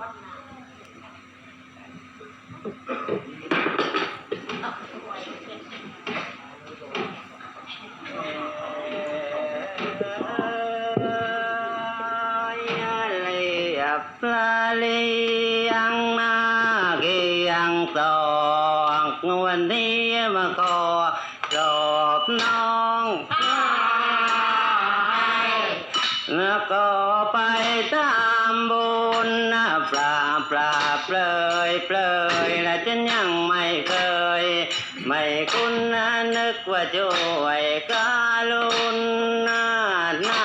วันนี้มาขอจบน้องแล้วก็ไปตามบุญ ปลาเปลยเปลยและฉันยังไม่เคย ไม่คุ้นนะนึกว่าช่วยกาลุนนาหน้า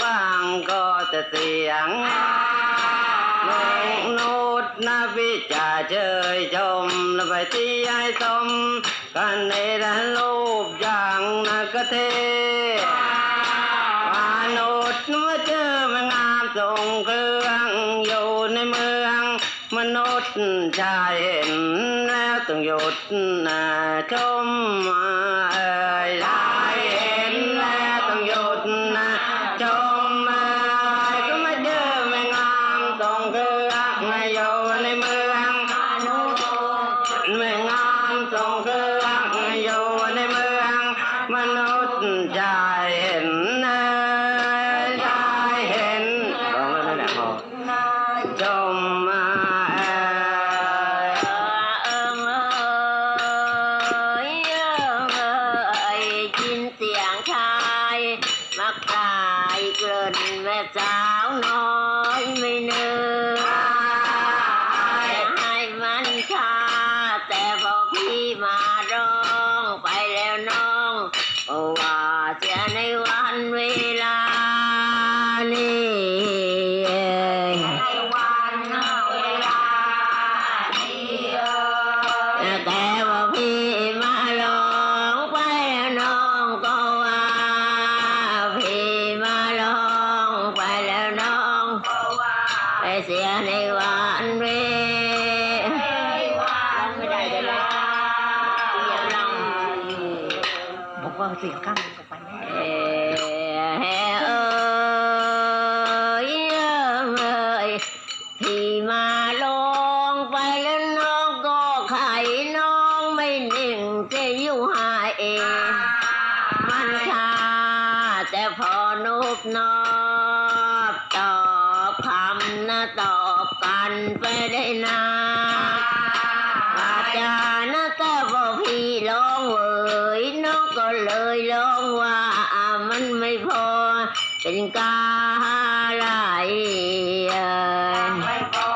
ฟังก็แต่เสียงนงนุดนะพิจาเชยชมและไปที่ยายสมกันในดันรูปอย่างนักเทมนุษย์มาเจอมันงามทรงเครื่องอยู่ในเมือง มนุษย์ชายเห็นแล้วต้องหยุดนะชมเอ่ย มักกลายเกินแม่สาวน้อยไม่นึกจะให้มันชาแต่พอพี่มาร้องไปแล้วน้องเพราะว่าเสียในวันเวลานี้เองแต่ว่าพี่ เสียงข้างกับไปไม่ได้เอ่อเอยเอยพี่มาลองไปแล้วน้องก็ไข่น้องไม่หนิ่งจะอยู่หาเองมันชาแต่พอนุบนอบตอบคำนะตอบกันไปได้นานอาจารย์ มันไม่พอ เป็นกาอะไรไม่พอ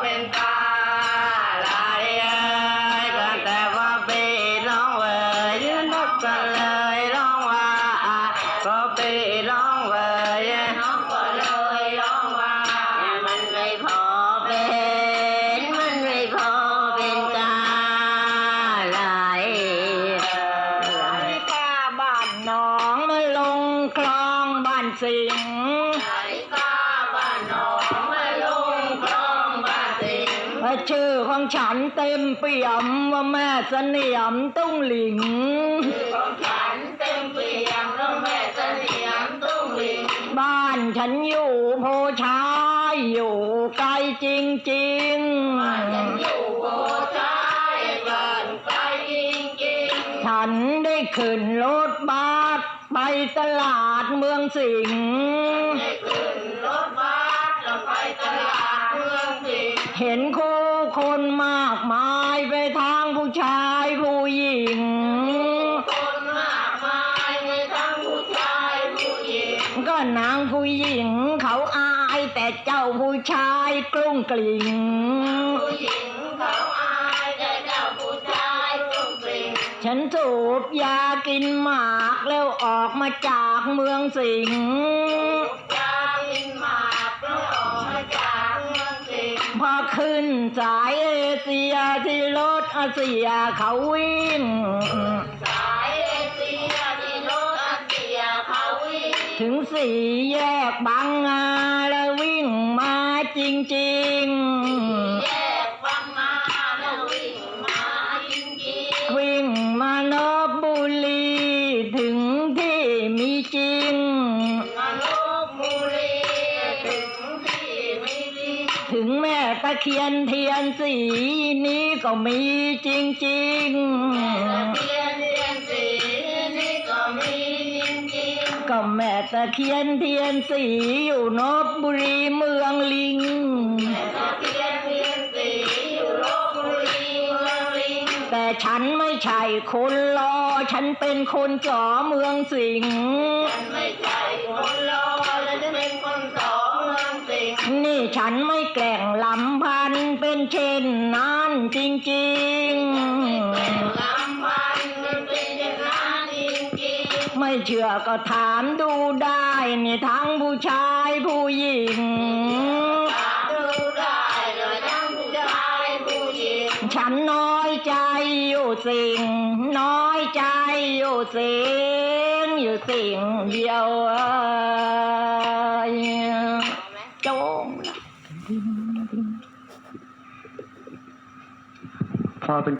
เป็นกาลายเอ้ยกันแต่ว่าพี่น้องเอ๋ยยืนนับกัน สิงห์ไอ้กาบ้านหนองมาลงคลองบ้านสิงและชื่อของฉันเต็มเปี่ยมว่าแม่เสนียมตุ้งหลิงของฉันเต็มเปี่ยมแล้วแม่เสนียมตุ้งลิงบ้านฉันอยู่โพชายอยู่ไกลจริงจริงๆฉันอยู่โบชายบ้านไกลจริงจริงฉันได้ขึ้นรถบัสไป ตลาดเมืองสิงห์ขึ้นรถบัสแล้วไปตลาดเมืองสิงเห็นคู่คนมากมายไปทางผู้ชายผู้หญิงคนมากมายไปทางผู้ชายผู้หญิง ก็นางผู้หญิงเขาอายแต่เจ้าผู้ชายกลุ้งกลิ่งผู้หญิงเขา อายแต่เจ้าผู้ชายกลุ่มกลิ่งฉันสูบยากินหมากแล้วออกมาจากเมืองสิงห์พอขึ้นสายเอเชียที่รถอาเซียเขาวิ่ง ถึงสี่แยกบางนาแล้ววิ่งมาจริง เคียนเทียนสีนี้ก็มีจริงๆก็แม่ตะเคียนเทียนสีอยู่นบบุรีเมืองลิงแต่ฉันไม่ใช่คนรอ ฉันเป็นคนจอเมืองสิงห์นี่ ฉันไม่แกล้งลำพันเป็นเช่นนั้นจริงๆ ไม่เชื่อก็ถามดูได้นี่ทั้งผู้ชายผู้หญิงฉันน้อยใจอยู่สิ่ง น้อยใจอยู่สิ่ง อยู่สิ่งเดียวเอ้ยโจง พอเป็น